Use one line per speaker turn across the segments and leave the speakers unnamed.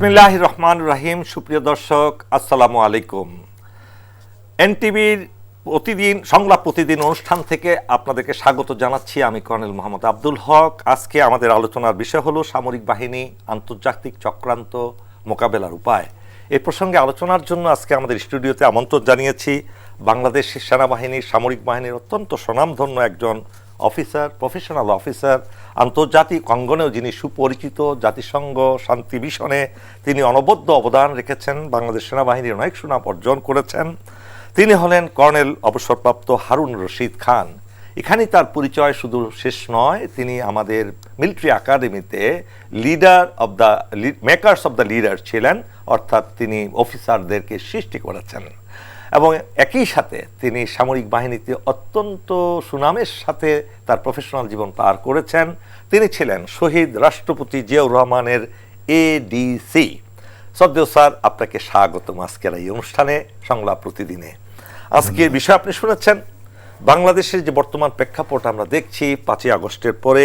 বিসমিল্লাহ রহমান রাহিম সুপ্রিয় দর্শক, আসসালামু আলাইকুম। এনটিভির প্রতিদিন, সংলাপ প্রতিদিন অনুষ্ঠান থেকে আপনাদেরকে স্বাগত জানাচ্ছি আমি কর্নেল মোহাম্মদ আব্দুল হক। আজকে আমাদের আলোচনার বিষয় হলো সামরিক বাহিনী, আন্তর্জাতিক চক্রান্ত মোকাবেলার উপায়। এই প্রসঙ্গে আলোচনার জন্য আজকে আমাদের স্টুডিওতে আমন্ত্রণ জানিয়েছি বাংলাদেশের সেনাবাহিনীর সামরিক বাহিনীর অত্যন্ত স্বনামধন্য একজন অফিসার প্রফেশনাল অফিসার আন্তর্জাতিক অঙ্গনেও যিনি সুপরিচিত, জাতিসংঘ, শান্তি মিশনে তিনি অনবদ্য অবদান রেখেছেন, বাংলাদেশ সেনাবাহিনীর অনেক সুনাম অর্জন করেছেন। তিনি হলেন কর্নেল অবসরপ্রাপ্ত হারুন রশিদ খান। এখানেই তার পরিচয় শুধু শেষ নয়, তিনি আমাদের মিলিটারি একাডেমিতে leader of the makers of the leader ছিলেন, অর্থাৎ তিনি অফিসারদেরকে সৃষ্টি করেছেন। এবং একই সাথে তিনি সামরিক বাহিনীতে অত্যন্ত সুনামের সাথে তার প্রফেশনাল জীবন পার করেছেন। তিনি ছিলেন শহীদ রাষ্ট্রপতি জিয়াউর রহমানের এডিসি সদ্দেও স্যার আপনাকে স্বাগতম আজকের এই অনুষ্ঠানে সংলাপ প্রতিদিনে। আজকের বিষয় আপনি শুনেছেন বাংলাদেশের যে বর্তমান প্রেক্ষাপট আমরা দেখছি পাঁচই আগস্টের পরে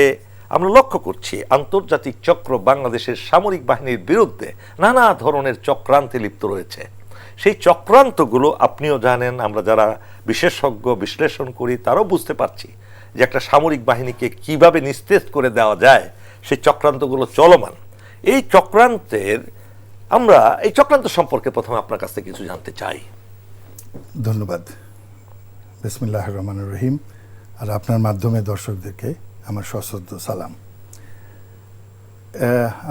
আমরা লক্ষ্য করছি আন্তর্জাতিক চক্র বাংলাদেশের সামরিক বাহিনীর বিরুদ্ধে নানা ধরনের চক্রান্তে লিপ্ত রয়েছে। সেই চক্রান্তগুলো আপনিও জানেন, আমরা যারা বিশেষজ্ঞ বিশ্লেষণ করি তারাও বুঝতে পারছি যে একটা সামরিক বাহিনীকে কীভাবে নিস্তেজ করে দেওয়া যায়, সেই চক্রান্তগুলো চলমান। এই চক্রান্তের, আমরা এই চক্রান্ত সম্পর্কে প্রথমে আপনার কাছ থেকে কিছু জানতে চাই।
ধন্যবাদ। বিসমিল্লাহ রহমান রহিম। আর আপনার মাধ্যমে দর্শকদেরকে আমার সশ্রদ্ধ সালাম।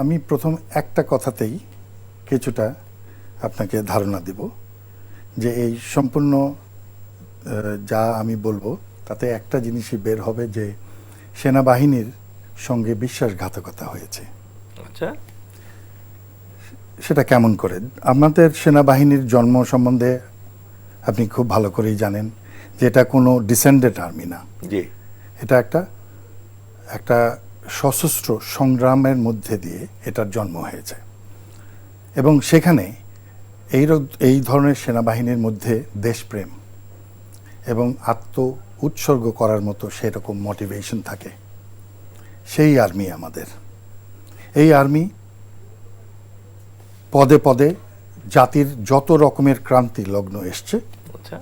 আমি প্রথম একটা কথাতেই কিছুটা আপনাকে ধারণা দিব যে এই সম্পূর্ণ যা আমি বলব তাতে একটা জিনিসই বের হবে যে সেনাবাহিনীর সঙ্গে বিশ্বাসঘাতকতা হয়েছে।
আচ্ছা।
সেটা কেমন করে? আমাদের সেনাবাহিনীর জন্ম সম্বন্ধে আপনি খুব ভালো করেই জানেন যে এটা কোনো ডিসেন্ডেড আর্মি না।
জি।
এটা একটা একটা সশস্ত্র সংগ্রামের মধ্যে দিয়ে এটার জন্ম হয়েছে। এবং সেখানে এই এই ধরনের সেনাবাহিনীর মধ্যে দেশপ্রেম এবং আত্ম উৎসর্গ করার মতো সেরকম মোটিভেশন থাকে। সেই আর্মি আমাদের। এই আর্মি পদে পদে জাতির যত রকমের ক্রান্তি লগ্ন এসছে
আচ্ছা।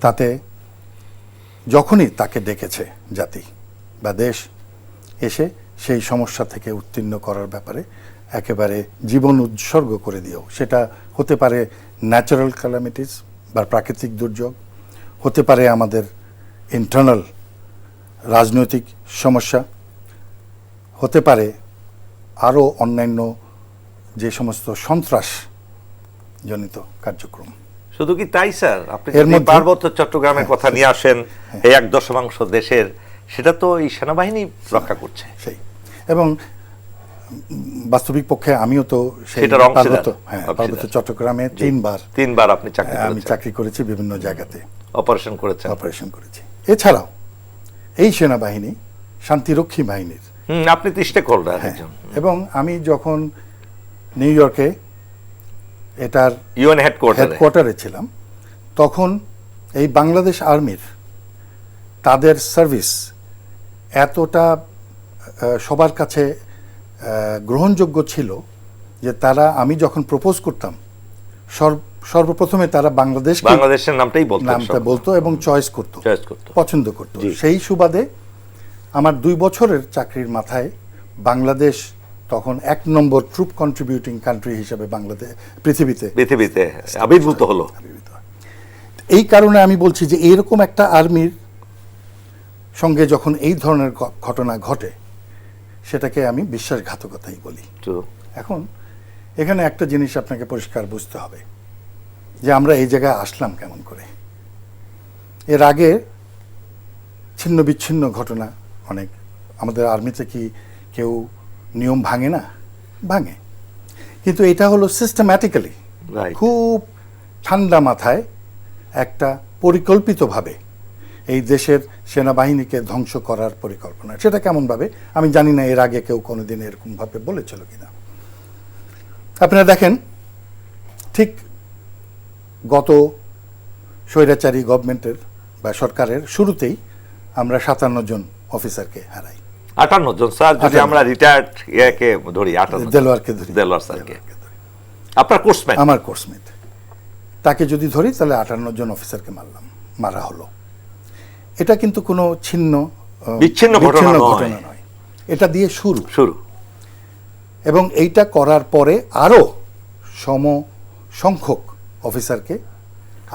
তাতে যখনই তাকে ডেকেছে জাতি বা দেশ এসে সেই সমস্যা থেকে উত্তীর্ণ করার ব্যাপারে একেবারে জীবন উৎসর্গ করে দিও সেটা হতে পারে ন্যাচারাল ক্যালামিটিস বা প্রাকৃতিক দুর্যোগ হতে পারে আমাদের ইন্টারনাল রাজনৈতিক সমস্যা হতে পারে আরও অন্যান্য যে সমস্ত সন্ত্রাস জনিত কার্যক্রম।
শুধু কি তাই স্যার? আপনি
এর মধ্যে-
পার্বত্য চট্টগ্রামের কথা নিয়ে আসেন এই এক দশমাংশ দেশের সেটা তো এই সেনাবাহিনী রক্ষা করছে।
সেই। এবং বাস্তবিক পক্ষে আমিও তো
সেটার
পার্বত্য হ্যাঁ পার্বত্য চট্টগ্রামে তিনবার
তিনবার আপনি চাকরি
আমি চাকরি করেছি বিভিন্ন জায়গাতে।
অপারেশন করেছেন।
অপারেশন করেছি। এছাড়াও এই সেনাবাহিনী শান্তিরক্ষী বাহিনীর।
আপনি তো স্টেক
হ্যাঁ, এবং আমি যখন নিউ ইয়র্কে এটার
ইউএন হেডকোয়ার্টারে
হেডকোয়ার্টারে ছিলাম তখন এই বাংলাদেশ আর্মির তাদের সার্ভিস এতটা সবার কাছে গ্রহণযোগ্য ছিল যে তারা আমি যখন প্রপোজ করতাম সর্বপ্রথমে তারা বাংলাদেশ
বাংলাদেশের নামটাই বলতেন
নামটা বলতো এবং চয়েস করতো
চয়েস করতো।
পছন্দ করতো। সেই সুবাদে আমার দুই বছরের চাকরির মাথায় বাংলাদেশ তখন এক নম্বর ট্রুপ কন্ট্রিবিউটিং কান্ট্রি হিসেবে বাংলাদেশ পৃথিবীতে
পৃথিবীতে আবির্ভূত হলো।
এই কারণে আমি বলছি যে এরকম একটা আর্মির সঙ্গে যখন এই ধরনের ঘটনা ঘটে সেটাকে আমি বিশ্বাসঘাতকতাই বলি। এখন এখানে একটা জিনিস আপনাকে পরিষ্কার বুঝতে হবে যে আমরা এই জায়গায় আসলাম কেমন করে। এর আগে ছিন্ন বিচ্ছিন্ন ঘটনা অনেক আমাদের আর্মিতে কি কেউ নিয়ম ভাঙে না? ভাঙে। কিন্তু এটা হলো সিস্টেম্যাটিক্যালি. খুব ঠান্ডা মাথায় একটা পরিকল্পিতভাবে এই দেশের সেনাবাহিনীকে ধ্বংস করার পরিকল্পনা। সেটা কেমনভাবে? আমি জানি না এর আগে কেউ কোনোদিন এরকমভাবে বলেছিল কিনা। আপনারা দেখেন ঠিক গত স্বৈরাচারী গভর্নমেন্টের বা সরকারের শুরুতেই আমরা সাতান্ন জন অফিসারকে হারাই।
আটান্ন জন স্যার যদি আমরা রিটায়ার্ড ইয়াকে ধরি আটান্ন
দেলোয়ারকে ধরি।
দেলোয়ার স্যারকে। আপনার কোর্সম্যান
আমার কোর্সমেট তাকে যদি ধরি তাহলে আটান্ন জন অফিসারকে মারলাম। মারা হলো। এটা কিন্তু কোনো ছিন্ন
বিচ্ছিন্ন ঘটনা নয়।
এটা দিয়ে শুরু।
শুরু।
এবং এইটা করার পরে আরও সম সংখ্যক অফিসারকে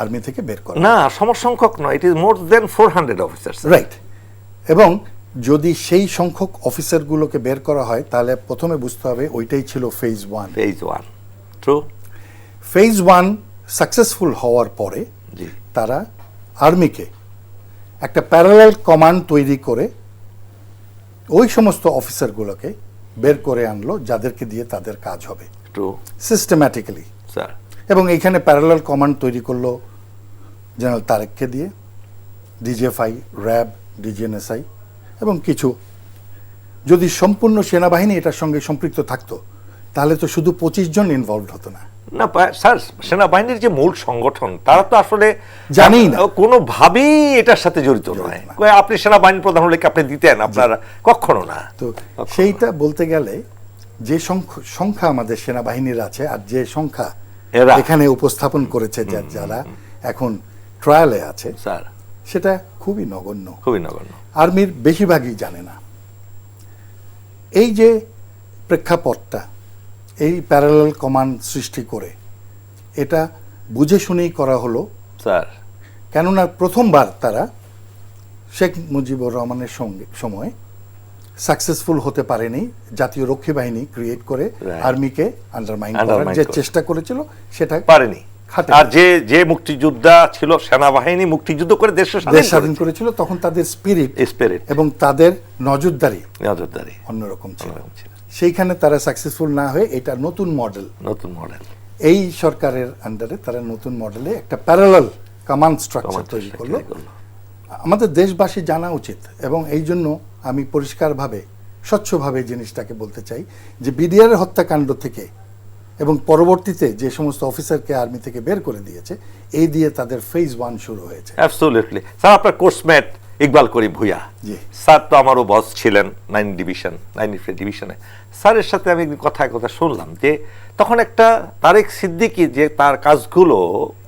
আর্মি থেকে বের করা।
না সমসংখ্যক নয় it is more than four hundred officers
right এবং যদি সেই সংখ্যক অফিসারগুলোকে বের করা হয় তাহলে প্রথমে বুঝতে হবে ওইটাই ছিল phase one
phase one true
phase one successful হওয়ার পরে তারা আর্মিকে একটা প্যারালাল কমান্ড তৈরি করে ওই সমস্ত অফিসারগুলোকে বের করে আনলো যাদেরকে দিয়ে তাদের কাজ হবে। সিস্টেম্যাটিক্যালি এবং এইখানে প্যারালাল কমান্ড তৈরি করল জেনারেল তারেককে দিয়ে ডিজিএফআই র্যাব ডিজিএনএসআই এবং কিছু। যদি সম্পূর্ণ সেনাবাহিনী এটার সঙ্গে সম্পৃক্ত থাকতো তাহলে তো শুধু পঁচিশ জন ইনভলভ হতো না।
না স্যার সেনাবাহিনীর যে মূল সংগঠন তারা তো আসলে
জানেই না।
কোনোভাবেই এটার সাথে জড়িত নয়। আপনি সেনাবাহিনী প্রধান হলে আপনি দিতেন? আপনার কখনো না।
তো সেইটা বলতে গেলে যে সংখ্য- আমাদের সেনাবাহিনীর আছে আর যে সংখ্যা। এখানে উপস্থাপন করেছে যারা এখন ট্রায়ালে আছে
স্যার।
সেটা খুবই নগণ্য।
খুবই নগণ্য।
আর্মির বেশিরভাগই জানে না। এই যে প্রেক্ষাপটটা এই প্যারালাল কমান্ড সৃষ্টি করে। এটা বুঝে শুনেই করা হলো।
স্যার।
কেননা প্রথমবার তারা শেখ মুজিবুর রহমানের সঙ্গে সময় সাকসেসফুল হতে পারেনি জাতীয় রক্ষী বাহিনী ক্রিয়েট করে আর্মিকে আন্ডারমাইন করার যে চেষ্টা করেছিল সেটা
পারেনি। আর যে যে মুক্তিযোদ্ধা ছিল সেনাবাহিনী মুক্তিযুদ্ধ করে দেশ
দেশ স্বাধীন করেছিল তখন তাদের স্পিরিট
স্পিরিট
এবং তাদের নজরদারি
নজরদারি।
অন্যরকম ছিল। সেইখানে তারা সাকসেসফুল না হয়ে এটা নতুন মডেল
নতুন মডেল
এই সরকারের আন্ডারে তারা নতুন মডেলে একটা প্যারালাল কমান্ড স্ট্রাকচার তৈরি করল। আমাদের দেশবাসী জানা উচিত এবং এই জন্য আমি পরিষ্কারভাবে স্বচ্ছভাবে জিনিসটাকে বলতে চাই যে বিডিআর হত্যাকাণ্ড থেকে এবং পরবর্তীতে যে সমস্ত অফিসারকে আর্মি থেকে বের করে দিয়েছে এই দিয়ে তাদের ফেজ ওয়ান শুরু হয়েছে।
অ্যাবসোলিউটলি স্যার আপনার কোর্সমেট ইকবাল করিম ভুইয়া। স্যার তো আমারও বস ছিলেন নাইন ডিভিশন নাইন ডিভিশনে স্যারের সাথে আমি একদিন কথা কথা শুনলাম যে তখন একটা তারেক সিদ্দিকি যে তার কাজগুলো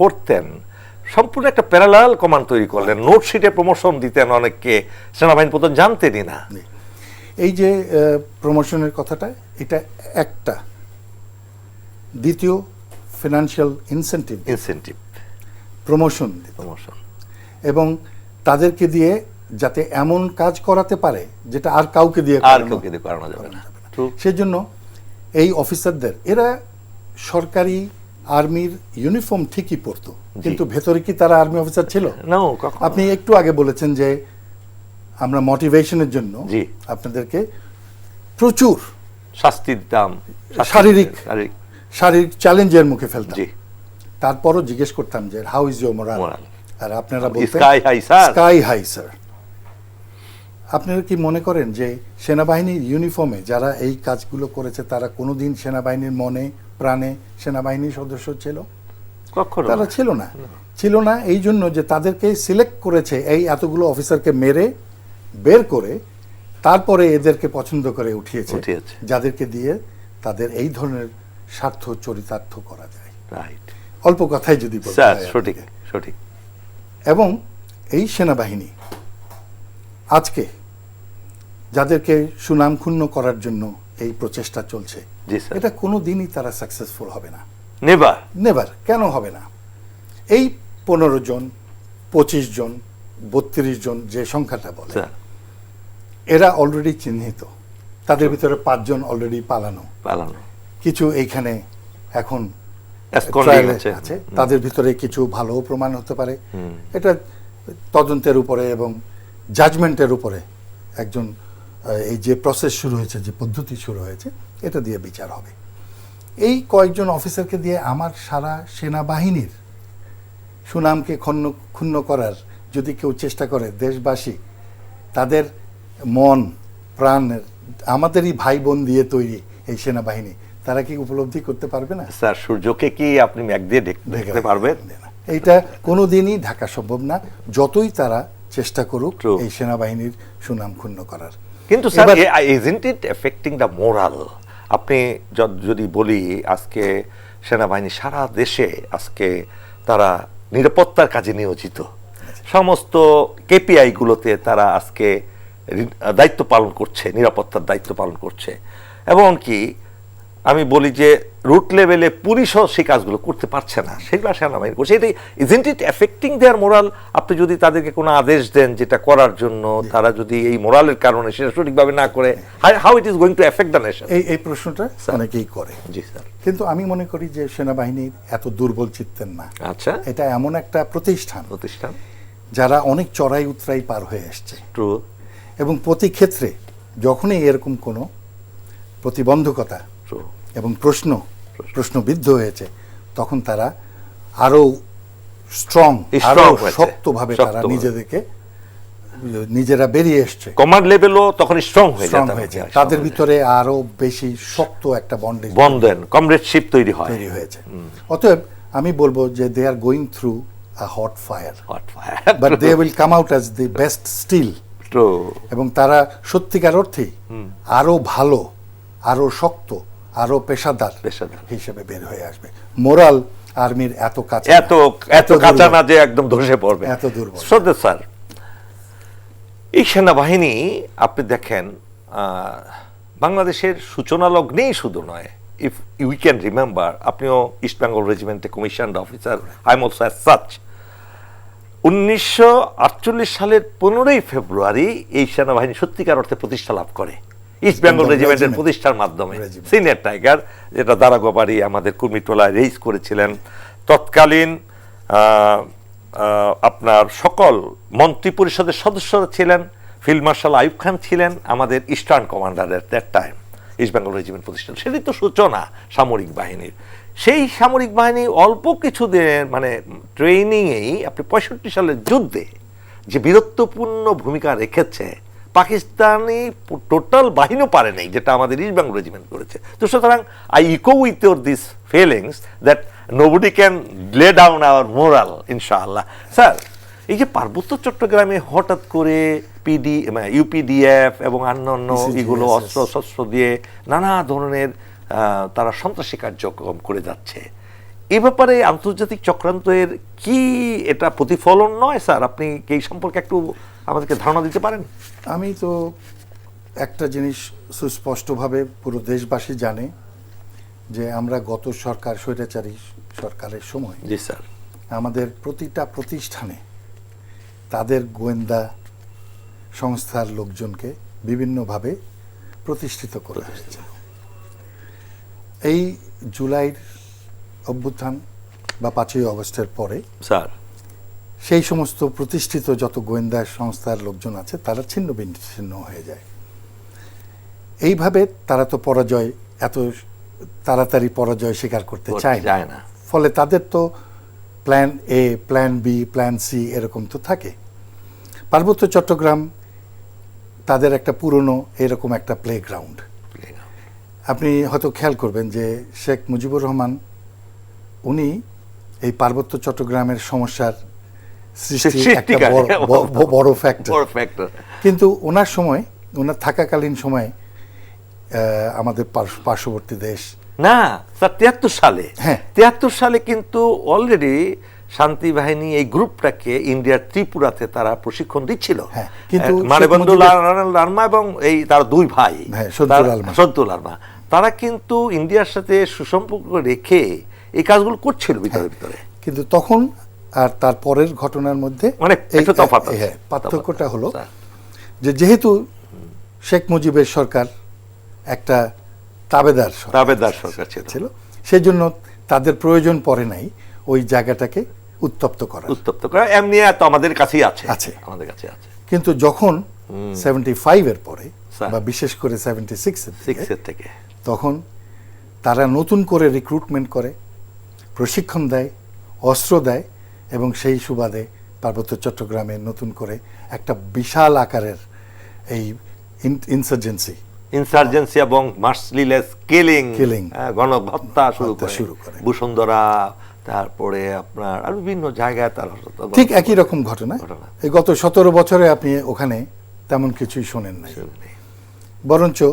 করতেন সম্পূর্ণ একটা প্যারালাল কমান্ড তৈরি করলেন। নোটশিটে প্রমোশন দিতেন অনেককে সেনাবাহিনী প্রধান জানতেনই না।
এই যে প্রমোশনের কথাটা এটা একটা। দ্বিতীয় financial incentive
incentive
promotion
promotion
এবং তাদেরকে দিয়ে যাতে এমন কাজ করাতে পারে যেটা আর কাউকে দিয়ে
আর
করানো
কেউ কিন্তু করানো যাবে না.
সেজন্য এই অফিসারদের এরা সরকারি আর্মির ইউনিফর্ম ঠিকই পরতো কিন্তু ভেতরে কি তারা আর্মি অফিসার ছিল? আপনি একটু আগে বলেছেন যে আমরা মোটিভেশনের জন্য আপনাদেরকে প্রচুর
শাস্তি দিতাম শাস্তি
শারীরিক
শারীরিক।
চ্যালেঞ্জের মুখে ফেলতাম। তারপরও জিজ্ঞেস করতাম যে হাউ ইজ ইউর মোরাল. আর আপনারা
Sky high, sir.
Sky high sir আপনারা কি মনে করেন যে সেনাবাহিনীর ইউনিফর্মে যারা এই কাজগুলো করেছে তারা কোনোদিন সেনাবাহিনীর মনে প্রাণে সেনাবাহিনীর সদস্য ছিল?
কখনো
তারা ছিল না। ছিল না এই জন্য যে তাদেরকে সিলেক্ট করেছে এই এতগুলো অফিসারকে মেরে বের করে তারপরে এদেরকে পছন্দ করে উঠিয়েছে। যাদেরকে দিয়ে তাদের এই ধরনের স্বার্থ চরিতার্থ করা যায়।
রাইট
অল্প কথাই যদি
সঠিক সঠিক।
এবং এই সেনাবাহিনী আজকে যাদেরকে সুনাম ক্ষুণ্ণ করার জন্য এই প্রচেষ্টা চলছে এটা কোনো দিনই তারা সাকসেসফুল হবে না।
নেভার।
নেভার। কেন হবে না? এই পনেরো জন পঁচিশ জন বত্রিশ জন যে সংখ্যাটা বলে এরা অলরেডি চিহ্নিত। তাদের ভিতরে পাঁচজন অলরেডি পালানো।
পালানো।
কিছু এইখানে এখন
আছে।
আছে। তাদের ভিতরে কিছু ভালো প্রমাণ হতে পারে। এটা তদন্তের উপরে এবং জাজমেন্টের উপরে একজন এই যে প্রসেস শুরু হয়েছে যে পদ্ধতি শুরু হয়েছে এটা দিয়ে বিচার হবে। এই কয়েকজন অফিসারকে দিয়ে আমার সারা সেনাবাহিনীর সুনামকে ক্ষুণ্ণ ক্ষুণ্ণ করার যদি কেউ চেষ্টা করে দেশবাসী তাদের মন প্রাণের আমাদেরই ভাই বোন দিয়ে তৈরি এই সেনাবাহিনী তারা কি উপলব্ধি করতে পারবে না?
স্যার সূর্যকে কি আপনি ম্যাগ দিয়ে দেখতে পারবেন?
এইটা কোনোদিনই ঢাকা সম্ভব না যতই তারা চেষ্টা করুক এই সেনাবাহিনীর সুনাম ক্ষুণ্ণ করার।
কিন্তু sir isn't it affecting the morale আপনি যদি বলি আজকে সেনাবাহিনী সারা দেশে আজকে তারা নিরাপত্তার কাজে নিয়োজিত। সমস্ত কেপিআই গুলোতে তারা আজকে দায়িত্ব পালন করছে নিরাপত্তার দায়িত্ব পালন করছে। এবং কি আমি বলি যে রুট লেভেলে পুলিশও সেই কাজগুলো করতে পারছে না। সেগুলো সেনাবাহিনী করছে এটাই isn't it affecting their morale আপনি যদি তাদেরকে কোনো আদেশ দেন যেটা করার জন্য তারা যদি এই মোরালের কারণে সেটা সঠিকভাবে না করে how it is going to affect the nation
এই এই প্রশ্নটা অনেকেই করে।
জি স্যার
কিন্তু আমি মনে করি যে সেনাবাহিনী এত দুর্বল চিত্তের না।
আচ্ছা।
এটা এমন একটা প্রতিষ্ঠান।
প্রতিষ্ঠান।
যারা অনেক চড়াই উতরাই পার হয়ে আসছে।
ট্রু
এবং প্রতি ক্ষেত্রে যখনই এরকম কোনো প্রতিবন্ধকতা এবং প্রশ্ন প্রশ্নবিদ্ধ হয়েছে তখন তারা আরও স্ট্রং
আরও
শক্তভাবে তারা নিজেদেরকে নিজেরা বেরিয়ে এসছে।
কমান্ড লেভেলও তখন স্ট্রং হয়ে
স্ট্রং
যায়।
হয়েছে তাদের ভিতরে আরও বেশি শক্ত একটা বন্ডেজ
বন্ধন কমরেডশিপ তৈরি হয়।
তৈরি হয়েছে। অতএব আমি বলব যে they are going through a hot fire
hot fire.
But they will come out as the best steel. এবং তারা সত্যিকার অর্থেই আরও ভালো আরও শক্ত আরও পেশাদার
পেশাদার।
হিসেবে বের হয়ে আসবে। মোরাল আর্মির এত কাছে
এত এত কাঁচা না যে একদম ধসে পড়বে।
এত দুর্বল।
শ্রদ্ধা স্যার এই সেনাবাহিনী আপনি দেখেন বাংলাদেশের সূচনা লগ্নেই শুধু নয়। ইফ ইউ ক্যান রিমেম্বার আপনিও East Bengal রেজিমেন্টে commission officer I am also as such উনিশশো আটচল্লিশ সালের পনেরোই ফেব্রুয়ারি এই সেনাবাহিনী সত্যিকার অর্থে প্রতিষ্ঠা লাভ করে। ইস্ট বেঙ্গল রেজিমেন্টের প্রতিষ্ঠার মাধ্যমে। সিনিয়র টাইগার যেটা দারাগোবাড়ি আমাদের কুর্মিটোলায় রেইজ করেছিলেন। তৎকালীন আপনার সকল মন্ত্রী পরিষদের সদস্যরা ছিলেন। ফিল্ড মার্শাল আইব খান ছিলেন আমাদের eastern commander at that time East Bengal regiment প্রতিষ্ঠান সেটি তো সূচনা সামরিক বাহিনীর। সেই সামরিক বাহিনী অল্প কিছুদিনের মানে ট্রেনিংয়েই আপনি পঁয়ষট্টি সালের যুদ্ধে যে বীরত্বপূর্ণ ভূমিকা রেখেছে পাকিস্তানি টোটাল বাহিনীও পারে নাই যেটা আমাদের ইস্ট বেঙ্গল রেজিমেন্ট করেছে। তো সুতরাং I echo with your this feelings that nobody can lay down our morale ইনশাআল্লাহ স্যার এই যে পার্বত্য চট্টগ্রামে হঠাৎ করে পিডি ইউপিডিএফ এবং অন্যান্য
PCGSS
এগুলো অস্ত্র শস্ত্র দিয়ে নানা ধরনের তারা সন্ত্রাসী কার্যক্রম করে যাচ্ছে। এ ব্যাপারে আন্তর্জাতিক চক্রান্তের কি এটা প্রতিফলন নয় স্যার? আপনি এই সম্পর্কে একটু আমাদেরকে ধারণা দিতে পারেন?
আমি তো একটা জিনিস সুস্পষ্টভাবে পুরো দেশবাসী জানে যে আমরা গত সরকার স্বৈরাচারী সরকারের সময়
জি স্যার।
আমাদের প্রতিটা প্রতিষ্ঠানে তাদের গোয়েন্দা সংস্থার লোকজনকে বিভিন্নভাবে প্রতিষ্ঠিত করে হয়েছে এই জুলাইয়ের অভ্যুত্থান বা পাঁচই অগস্টের পরে
স্যার।
সেই সমস্ত প্রতিষ্ঠিত যত গোয়েন্দা সংস্থার লোকজন আছে তারা ছিন্ন বিচ্ছিন্ন হয়ে যায়। এইভাবে তারা তো পরাজয় এত তাড়াতাড়ি পরাজয় স্বীকার করতে চায় না। ফলে তাদের তো plan A plan B plan C এরকম তো থাকে। পার্বত্য চট্টগ্রাম তাদের একটা পুরনো এরকম একটা প্লেগ্রাউন্ড আপনি হয়তো খেয়াল করবেন যে শেখ মুজিবুর রহমান উনি এই পার্বত্য চট্টগ্রামের সমস্যার। বড়- ফ্যাক্টর কিন্তু ওনার সময় ওনার থাকাকালীন সময়ে আমাদের পার্শ্ববর্তী দেশ।
না স্যার তিয়াত্তর সালে।
হ্যাঁ।
তিয়াত্তর সালে কিন্তু অলরেডি শান্তি বাহিনী এই গ্রুপটাকে ইন্ডিয়ার ত্রিপুরাতে তারা প্রশিক্ষণ দিচ্ছিল।
হ্যাঁ, কিন্তু
মানবেন্দ্র লার্মা এবং এই তার দুই ভাই
হ্যাঁ, সন্তু লালমা
তারা কিন্তু ইন্ডিয়ার সাথে সুসম্পর্ক রেখে এই কাজগুলো করছিল ভিতরে ভিতরে।
কিন্তু তখন আর তার পরের ঘটনার মধ্যে হ্যাঁ, পার্থক্যটা হলো যে যেহেতু শেখ মুজিবের সরকার একটা তাবেদার সরকার
তাবেদার সরকার ছিল।
সেই জন্য তাদের প্রয়োজন পড়ে নাই ওই জায়গাটাকে উত্তপ্ত করা
উত্তপ্ত করা এমনি তো আমাদের কাছেই আছে।
আছে।
আমাদের কাছে আছে।
কিন্তু যখন সেভেন্টি ফাইভের পরে বা বিশেষ করে সেভেন্টি সিক্স
সিক্সের থেকে।
তখন তারা নতুন করে রিক্রুটমেন্ট করে প্রশিক্ষণ দেয় অস্ত্র দেয় এবং সেই সুবাদে পার্বত্য চট্টগ্রামে নতুন করে একটা বিশাল আকারের এই ইনসার্জেন্সি
ইনসার্জেন্সি এবং মার্সলিলেস কিলিং
Killing।
গণহত্যা শুরু করে
শুরু করে।
বসুন্ধরা তারপরে আপনার আর বিভিন্ন জায়গায় তার
ঠিক একই রকম ঘটনা। এই গত সতেরো বছরে আপনি ওখানে তেমন কিছুই শোনেন
নেই।
বরঞ্চ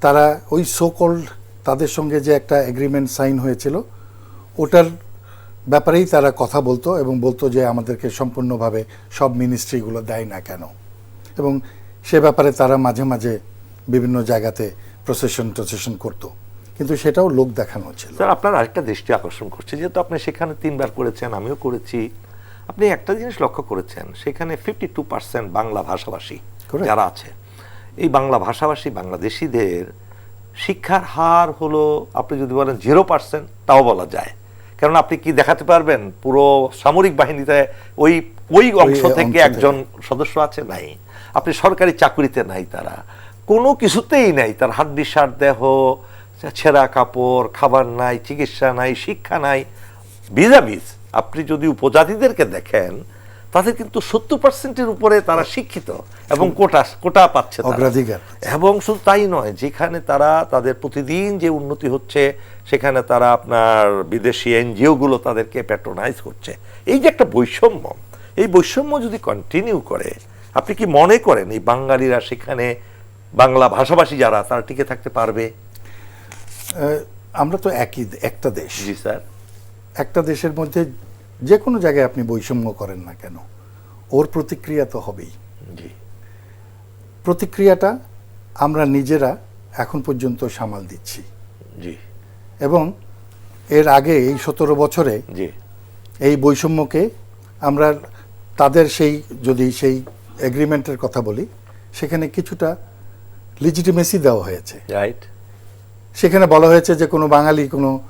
তারা ওই সোকল্ড তাদের সঙ্গে যে একটা এগ্রিমেন্ট সাইন হয়েছিল ওটার ব্যাপারেই তারা কথা বলতো এবং বলতো যে আমাদেরকে সম্পূর্ণভাবে সব মিনিস্ট্রিগুলো দেয় না কেন। এবং সে ব্যাপারে তারা মাঝে মাঝে বিভিন্ন জায়গাতে প্রসেশন টসেশন করতো। কিন্তু সেটাও লোক দেখানো ছিল
স্যার আপনার আরেকটা দৃষ্টি আকর্ষণ করছে। যেহেতু আপনি সেখানে তিনবার করেছেন আমিও করেছি। আপনি একটা জিনিস লক্ষ্য করেছেন সেখানে ফিফটি টু পার্সেন্ট বাংলা ভাষাভাষী যারা আছে এই বাংলা ভাষাভাষী বাংলাদেশিদের শিক্ষার হার হলো আপনি যদি বলেন জিরো পার্সেন্ট তাও বলা যায়। কারণ আপনি কি দেখাতে পারবেন? পুরো সামরিক বাহিনীতে ওই ওই অংশ থেকে। একজন সদস্য আছে? নাই। আপনি সরকারি চাকরিতে নাই তারা। কোনো কিছুতেই নাই। তার হাড্ডি সার দেহ ছেঁড়া কাপড় খাবার নাই চিকিৎসা নাই শিক্ষা নাই। বিজাবিজ আপনি যদি উপজাতিদেরকে দেখেন তাদের কিন্তু সত্তর পার্সেন্টের উপরে তারা শিক্ষিত এবং কোটা কোটা পাচ্ছে
অগ্রাধিকার।
এবং শুধু তাই নয় যেখানে তারা তাদের প্রতিদিন যে উন্নতি হচ্ছে সেখানে তারা আপনার বিদেশি এনজিওগুলো তাদেরকে প্যাট্রোনাইজ করছে। এই যে একটা বৈষম্য এই বৈষম্য যদি কন্টিনিউ করে আপনি কি মনে করেন এই বাঙালিরা সেখানে বাংলা ভাষাভাষী যারা তারা টিকে থাকতে পারবে?
আমরা তো একই একটা দেশ।
জি স্যার।
একটা দেশের মধ্যে যে কোনো জায়গায় আপনি বৈষম্য করেন না কেন ওর প্রতিক্রিয়া তো হবেই।
জি।
প্রতিক্রিয়াটা আমরা নিজেরা এখন পর্যন্ত সামাল দিচ্ছি।
জি।
এবং এর আগে এই সতেরো বছরে এই বৈষম্যকে আমরা তাদের সেই যদি সেই এগ্রিমেন্টের কথা বলি সেখানে কিছুটা লিজিটিমেসি দেওয়া হয়েছে।
রাইট
সেখানে বলা হয়েছে যে কোনো বাঙালি কোনো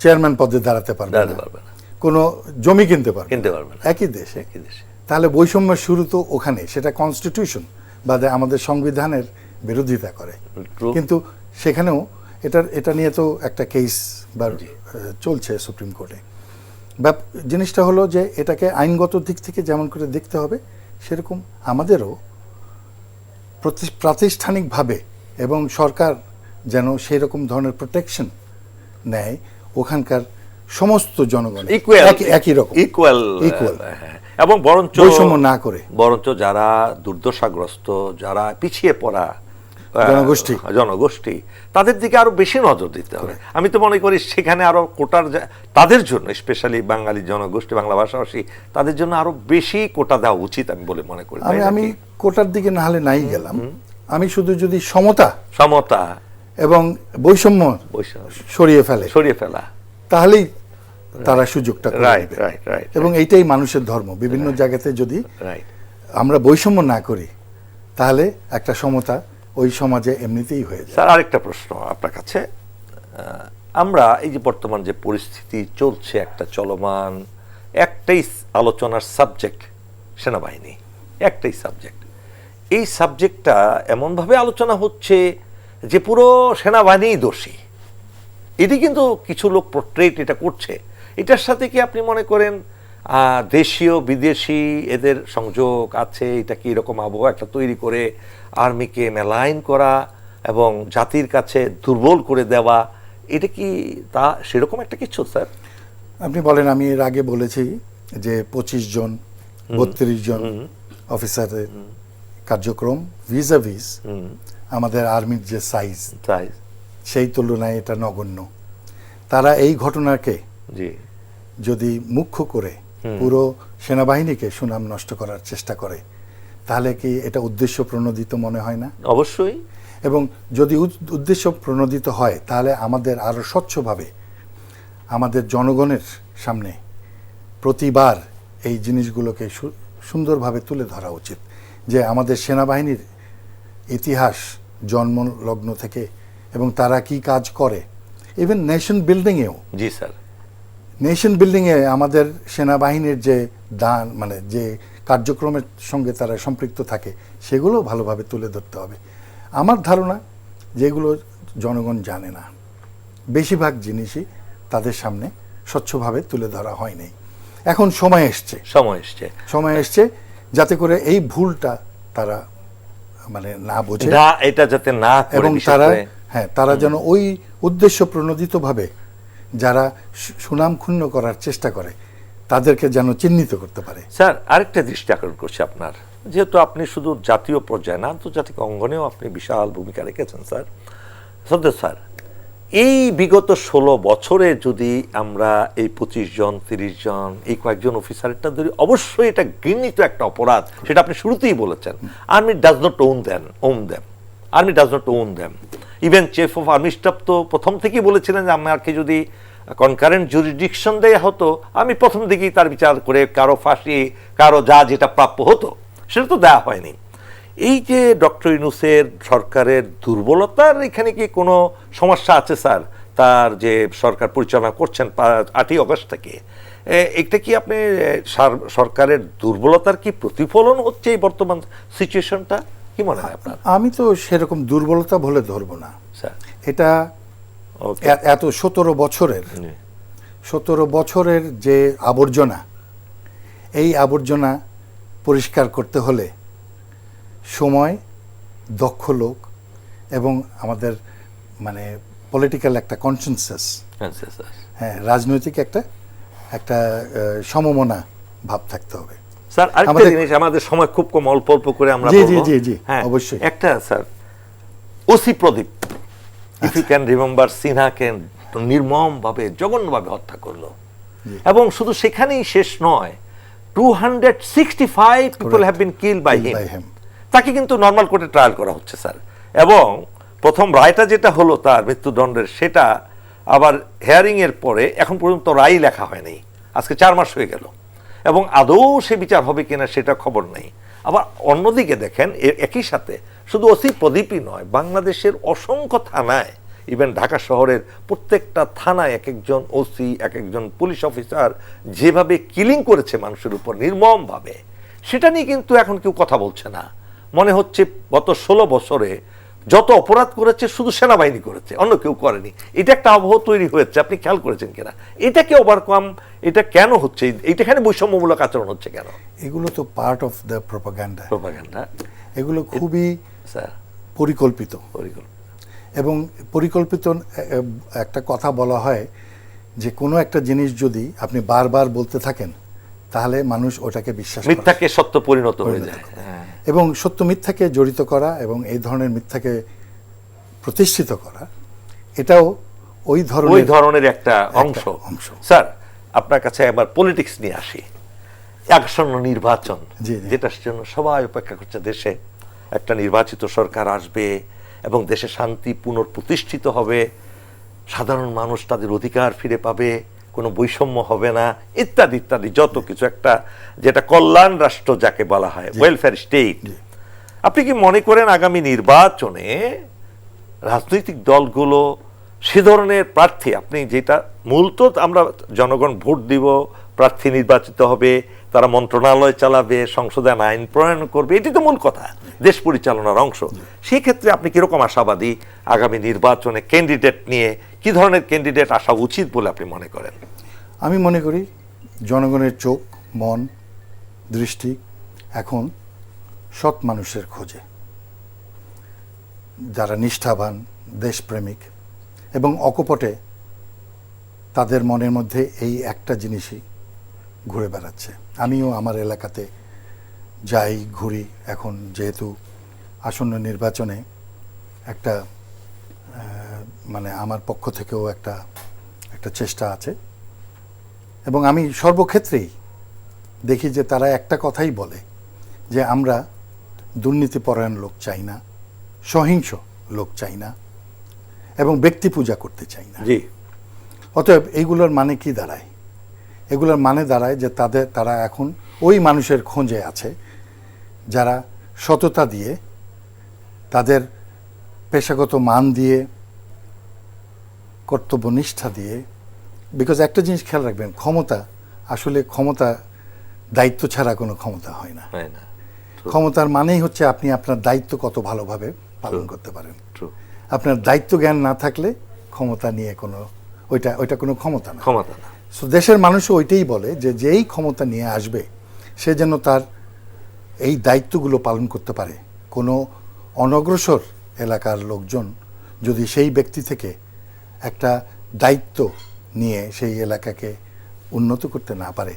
চেয়ারম্যান পদে দাঁড়াতে পারবে
পারবে না।
কোনো জমি কিনতে পারবে
কিনতে পারবে না।
একই দেশে।
একই দেশে।
তাহলে বৈষম্যের শুরু তো ওখানে সেটা কনস্টিটিউশন বাদে আমাদের সংবিধানের বিরোধিতা করে। কিন্তু সেখানেও এটার এটা নিয়ে তো একটা কেস বা চলছে সুপ্রিম কোর্টে ব্যাপ জিনিসটা হলো যে এটাকে আইনগত দিক থেকে যেমন করে দেখতে হবে সেরকম আমাদেরও প্রতি- প্রাতিষ্ঠানিকভাবে এবং সরকার যেন সেই রকম ধরনের প্রোটেকশন নেয় ওখানকার সমস্ত জনগণ
ইকুয়াল
একই রকম।
Equal
Equal।
এবং বরঞ্চ
বৈষম্য না করে।
বরঞ্চ যারা দুর্দশাগ্রস্ত যারা পিছিয়ে পড়া
জনগোষ্ঠী।
জনগোষ্ঠী তাদের দিকে আরও বেশি নজর দিতে হবে। আমি তো মনে করি সেখানে আরও কোটার তাদের জন্য স্পেশালি বাঙালি জনগোষ্ঠী বাংলা ভাষাভাষী তাদের জন্য আরও বেশি কোটা দেওয়া উচিত আমি বলে মনে করি।
আমি আমি কোটার দিকে না হলে নাই গেলাম। আমি শুধু যদি সমতা
সমতা।
এবং বৈষম্য
বৈষম্য।
সরিয়ে ফেলে
সরিয়ে ফেলা।
তাহলেই তারা সুযোগটা
রাইট। রাইট রাইট
এবং এইটাই মানুষের ধর্ম। বিভিন্ন জায়গাতে যদি আমরা বৈষম্য না করি তাহলে একটা সমতা ওই সমাজে এমনিতেই হয়ে যায়।
স্যার আরেকটা প্রশ্ন আপনার কাছে। আমরা এই যে বর্তমান যে পরিস্থিতি চলছে একটা চলমান একটাই আলোচনার সাবজেক্ট সেনাবাহিনী একটাই সাবজেক্ট এই সাবজেক্টটা এমনভাবে আলোচনা হচ্ছে যে পুরো সেনাবাহিনীই দোষী। এটি কিন্তু কিছু লোক পোর্ট্রেট এটা করছে। এটার সাথে কি আপনি মনে করেন দেশীয় বিদেশি এদের সংযোগ আছে? এটা কি এরকম আবহাওয়া একটা তৈরি করে আর্মিকে মেলাইন করা এবং জাতির কাছে দুর্বল করে দেওয়া? এটা কি তা সেরকম একটা কিছু স্যার?
আপনি বলেন আমি এর আগে বলেছি যে পঁচিশ জন বত্রিশ জন অফিসারের কার্যক্রম ভিসা ভিস আমাদের আর্মির যে সাইজ সেই তুলনায় এটা নগণ্য। তারা এই ঘটনাকে যদি মুখ্য করে পুরো সেনাবাহিনীকে সুনাম নষ্ট করার চেষ্টা করে তাহলে কি এটা উদ্দেশ্য প্রণোদিত মনে হয় না?
অবশ্যই।
এবং যদি উদ- উদ্দেশ্য প্রণোদিত হয় তাহলে আমাদের আরও স্বচ্ছভাবে আমাদের জনগণের সামনে প্রতিবার এই জিনিসগুলোকে সুন্দরভাবে তুলে ধরা উচিত যে আমাদের সেনাবাহিনীর ইতিহাস জন্মলগ্ন থেকে এবং তারা কি কাজ করে। ইভেন নেশন বিল্ডিংয়েও
জি স্যার।
নেশন বিল্ডিংয়ে আমাদের সেনাবাহিনীর যে দান মানে যে কার্যক্রমের সঙ্গে তারা সম্পৃক্ত থাকে সেগুলো ভালোভাবে তুলে ধরতে হবে। আমার ধারণা যেগুলো জনগণ জানে না বেশিরভাগ জিনিসই তাদের সামনে স্বচ্ছভাবে তুলে ধরা হয়নি এখন সময় এসছে।
সময় এসছে।
সময় এসছে যাতে করে এই ভুলটা তারা মানে না বোঝে।
না এটা যাতে না
এবং তারা হ্যাঁ তারা যেন ওই উদ্দেশ্য প্রণোদিতভাবে যারা সুনাম ক্ষুণ্ণ করার চেষ্টা করে, তাদেরকে যেন চিহ্নিত করতে পারে।
স্যার, আরেকটা দৃষ্টি আকর্ষণ করছি আপনার। যেহেতু আপনি শুধু জাতীয় পর্যায়ে না, আন্তর্জাতিক অঙ্গনেও আপনি বিশাল ভূমিকা রেখেছেন, স্যার। সদ্য স্যার, এই বিগত ষোলো বছরে যদি আমরা এই পঁচিশ জন, তিরিশ জন, এই কয়েকজন অফিসারটা ধরি, অবশ্যই এটা ঘৃণিত একটা অপরাধ, সেটা আপনি শুরুতেই বলেছেন। Army does not own then own them army does not own them even chief of army staff তো প্রথম থেকেই বলেছিলেন যে আমাকে যদি কনকারেন্ট জুরিডিকশন দেয়া হতো, আমি প্রথম দিকেই তার বিচার করে কারও ফাঁসি, কারও যা যেটা প্রাপ্য হতো, সেটা তো দেওয়া হয়নি। এই যে ডক্টর ইনুসের সরকারের দুর্বলতার এখানে কি কোনো সমস্যা আছে স্যার? তার যে সরকার পরিচালনা করছেন আটই অগস্ট থেকে এটা কি আপনি সার- সরকারের দুর্বলতার কি প্রতিফলন হচ্ছে এই বর্তমান সিচুয়েশনটা কি মনে হয় আপনার?
আমি তো সেরকম দুর্বলতা বলে ধরবো না। এটা এত সতেরো বছরের সতেরো বছরের যে আবর্জনা এই আবর্জনা পরিষ্কার করতে হলে সময় দক্ষ লোক এবং আমাদের মানে পলিটিক্যাল একটা কনসেনসাস হ্যাঁ রাজনৈতিক একটা একটা সমমনা ভাব থাকতে হবে।
স্যার আরেকটা জিনিস আমাদের সময় খুব কম অল্প অল্প করে আমরা
জি, জি, জি,
হ্যাঁ
অবশ্যই।
একটা sir OC Pradeep if you can remember সিনহাকে নির্মম ভাবে জঘন্য হত্যা করল। এবং শুধু সেখানেই শেষ নয় two hundred sixty five people have been kill by him তাকে কিন্তু নর্মাল কোর্টে ট্রায়াল করা হচ্ছে স্যার। এবং প্রথম রায়টা যেটা হলো তার মৃত্যুদণ্ডের সেটা আবার হেয়ারিং এর পরে এখন পর্যন্ত রায় লেখা হয়নি। আজকে চার মাস হয়ে গেল। এবং আদৌ সে বিচার হবে কিনা সেটা খবর নেই। আবার অন্যদিকে দেখেন একই সাথে শুধু ওসি প্রদীপই নয়, বাংলাদেশের অসংখ্য থানায় ইভেন ঢাকা শহরের প্রত্যেকটা থানায় এক একজন ওসি এক একজন পুলিশ অফিসার যেভাবে কিলিং করেছে মানুষের উপর নির্মমভাবে, সেটা নিয়ে কিন্তু এখন কেউ কথা বলছে না। মনে হচ্ছে গত ষোলো বছরে যত অপরাধ করেছে শুধু সেনাবাহিনী করেছে অন্য কেউ করেনি। এটা একটা আবহ তৈরি হয়েছে আপনি খেয়াল করেছেন কিনা? এটাকে ওভারকাম এটা কেন হচ্ছে? এইটা এখানে বৈষম্যমূলক আচরণ হচ্ছে কেন?
এগুলো তো part of the propaganda
propaganda
এগুলো খুবই
স্যার
পরিকল্পিত। এবং পরিকল্পিত একটা কথা বলা হয় যে কোনো একটা জিনিস যদি আপনি বারবার বলতে থাকেন তাহলে মানুষ ওটাকে বিশ্বাস
মিথ্যাকে সত্য পরিণত হয়ে যায়।
এবং সত্য মিথ্যাকে জড়িত করা এবং এই ধরনের মিথ্যাকে প্রতিষ্ঠিত করা এটাও ওই ধরনের
ওই
ধরনের
একটা অংশ।
অংশ।
স্যার আপনার কাছে এবার পলিটিক্স নিয়ে আসি। আসন্ন নির্বাচন। যেটার জন্য সবাই অপেক্ষা করছে দেশে। একটা নির্বাচিত সরকার আসবে এবং দেশে শান্তি পুনঃপ্রতিষ্ঠিত হবে। সাধারণ মানুষ তাদের অধিকার ফিরে পাবে। কোনো বৈষম্য হবে না ইত্যাদি ইত্যাদি যত কিছু একটা যেটা কল্যাণ রাষ্ট্র যাকে বলা হয় ওয়েলফেয়ার স্টেট আপনি কি মনে করেন আগামী নির্বাচনে রাজনৈতিক দলগুলো সে ধরনের প্রার্থী আপনি যেটা মূলত আমরা জনগণ ভোট দিব প্রার্থী নির্বাচিত হবে তারা মন্ত্রণালয় চালাবে সংসদে আইন প্রণয়ন করবে এটি তো মূল কথা দেশ পরিচালনার অংশ। সেই ক্ষেত্রে আপনি কীরকম আশাবাদী আগামী নির্বাচনে ক্যান্ডিডেট নিয়ে কি ধরনের ক্যান্ডিডেট আসা উচিত বলে আপনি মনে করেন?
আমি মনে করি জনগণের চোখ, মন, দৃষ্টি এখন সৎ মানুষের খোঁজে। যারা নিষ্ঠাবান, দেশপ্রেমিক এবং অকপটে তাদের মনের মধ্যে এই একটা জিনিসই ঘুরে বেড়াচ্ছে। আমিও আমার এলাকাতে যাই, ঘুরি এখন যেহেতু আসন্ন নির্বাচনে একটা মানে আমার পক্ষ থেকেও একটা একটা চেষ্টা আছে। এবং আমি সর্বক্ষেত্রেই দেখি যে তারা একটা কথাই বলে যে আমরা দুর্নীতিপরায়ণ লোক চাই না সহিংস লোক চাই না এবং ব্যক্তি পূজা করতে চাই না।
জি।
অতএব এইগুলোর মানে কি দাঁড়ায়? এগুলোর মানে দাঁড়ায় যে তাদের তারা এখন ওই মানুষের খোঁজে আছে যারা সততা দিয়ে তাদের পেশাগত মান দিয়ে কর্তব্যনিষ্ঠা দিয়ে বিকজ একটা জিনিস খেয়াল রাখবেন ক্ষমতা আসলে ক্ষমতা দায়িত্ব ছাড়া কোনো ক্ষমতা হয় না।
হয় না।
ক্ষমতার মানেই হচ্ছে আপনি আপনার দায়িত্ব কত ভালোভাবে পালন করতে পারেন। আপনার দায়িত্ব জ্ঞান না থাকলে ক্ষমতা নিয়ে কোনো ওইটা ওইটা কোনো ক্ষমতা না।
ক্ষমতা না।
সো দেশের মানুষও ওইটাই বলে যে যেই ক্ষমতা নিয়ে আসবে সে যেন তার এই দায়িত্বগুলো পালন করতে পারে। কোনো অনগ্রসর এলাকার লোকজন যদি সেই ব্যক্তি থেকে একটা দায়িত্ব নিয়ে সেই এলাকাকে উন্নত করতে না পারে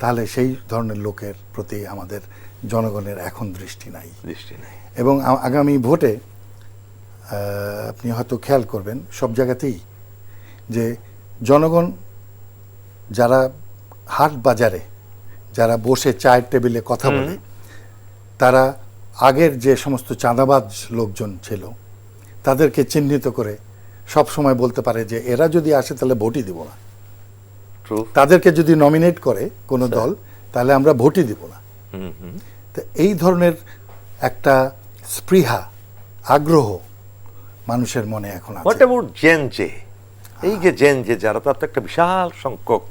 তাহলে সেই ধরনের লোকের প্রতি আমাদের জনগণের এখন দৃষ্টি নাই।
দৃষ্টি নাই।
এবং আগামী ভোটে আপনি হয়তো খেয়াল করবেন সব জায়গাতেই যে জনগণ যারা হাট বাজারে যারা বসে চায়ের টেবিলে কথা বলে তারা আগের যে সমস্ত চাঁদাবাজ লোকজন ছিল তাদেরকে চিহ্নিত করে সব সময় বলতে পারে যে এরা যদি আসে তাহলে ভোটই দিব না। তাদেরকে যদি নমিনেট করে কোনো দল তাহলে আমরা ভোটই দিব না। তো এই ধরনের একটা স্পৃহা আগ্রহ মানুষের মনে এখন
হোয়াট
আছে
অ্যাবাউট জেন জে এই যে জেন জে যারা তার তো একটা বিশাল সংখ্যক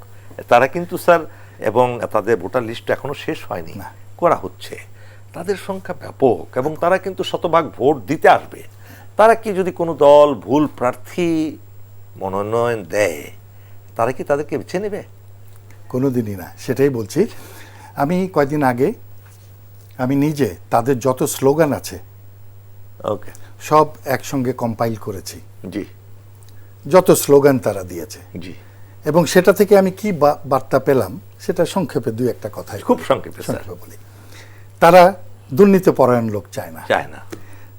তারা কিন্তু স্যার এবং তাদের ভোটার লিস্ট এখনও শেষ হয়নি।
না।
করা হচ্ছে। তাদের সংখ্যা ব্যাপক এবং তারা কিন্তু শতভাগ ভোট দিতে আসবে। তারা কি যদি কোনো দল ভুল প্রার্থী মনোনয়ন দেয় তারা কি তাদেরকে বেছে নেবে?
কোনো দিনই না সেটাই বলছি। আমি কয়দিন আগে আমি নিজে তাদের যত স্লোগান আছে
ওকে।
সব একসঙ্গে কম্পাইল করেছি।
জি।
যত স্লোগান তারা দিয়েছে।
জি।
এবং সেটা থেকে আমি কি বার্তা পেলাম সেটা সংক্ষেপে দুই একটা কথাই
খুব সংক্ষেপে
সংক্ষেপে বলি। তারা দুর্নীতি পরায়ণ লোক চায় না।
চায় না।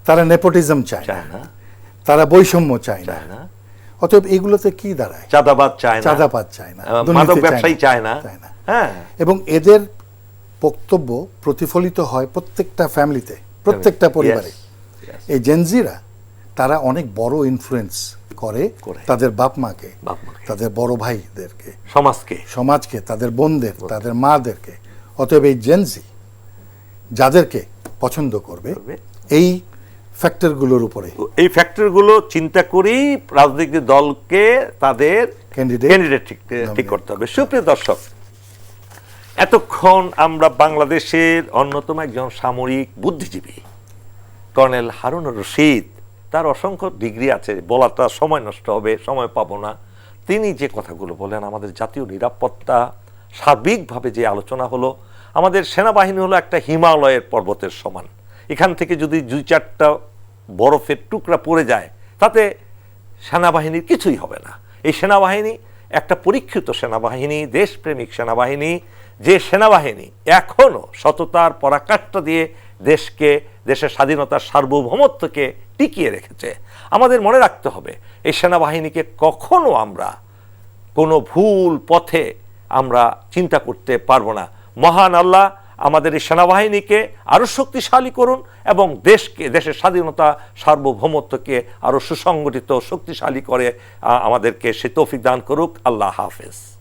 তারা নেপোটিজম চায় না। তারা বৈষম্য চায় না। অতএব এগুলোতে কি দাঁড়ায়?
চাঁদাবাদ চায় না।
চাঁদাবাদ চায় না।
মাদক ব্যবসায়ী চায় না।
চায় না।
হ্যাঁ।
এবং এদের বক্তব্য প্রতিফলিত হয় প্রত্যেকটা ফ্যামিলিতে প্রত্যেকটা পরিবারে. এই জেনজিরা তারা অনেক বড় ইনফ্লুয়েন্স করে। তাদের বাপ মাকে তাদের বড় ভাইদেরকে
সমাজকে।
সমাজকে তাদের বোনদের তাদের মাদেরকে। অতএব এই জেনজি যাদেরকে পছন্দ করবে। এই ফ্যাক্টরগুলোর উপরে।
এই ফ্যাক্টরগুলো চিন্তা করেই রাজনৈতিক দলকে তাদের ক্যান্ডিডেট ঠিক ঠিক করতে হবে। সুপ্রিয় দর্শক এতক্ষণ আমরা বাংলাদেশের অন্যতম একজন সামরিক বুদ্ধিজীবী কর্নেল হারুন রশিদ। তার অসংখ্য ডিগ্রি আছে বলাটা সময় নষ্ট হবে সময় পাবো না। তিনি যে কথাগুলো বলেন আমাদের জাতীয় নিরাপত্তা সার্বিকভাবে যে আলোচনা হলো আমাদের সেনাবাহিনী হলো একটা হিমালয়ের পর্বতের সমান। এখান থেকে যদি দুই চারটা বরফের টুকরা পড়ে যায়, তাতে সেনাবাহিনীর কিছুই হবে না। এই সেনাবাহিনী, একটা পরীক্ষিত সেনাবাহিনী, দেশপ্রেমিক সেনাবাহিনী, যে সেনাবাহিনী এখনও সততার পরাকাষ্ঠা দিয়ে দেশকে, দেশের স্বাধীনতার সার্বভৌমত্বকে টিকিয়ে রেখেছে। আমাদের মনে রাখতে হবে, এই সেনাবাহিনীকে কখনো আমরা কোনো ভুল পথে আমরা চিন্তা করতে পারব না। মহান আল্লাহ আমাদের এই সেনাবাহিনীকে আরও শক্তিশালী করুন এবং দেশকে, দেশের স্বাধীনতা, সার্বভৌমত্বকে আরও সুসংগঠিত, শক্তিশালী করে আমাদেরকে সে তৌফিক দান করুক। আল্লাহ হাফেজ।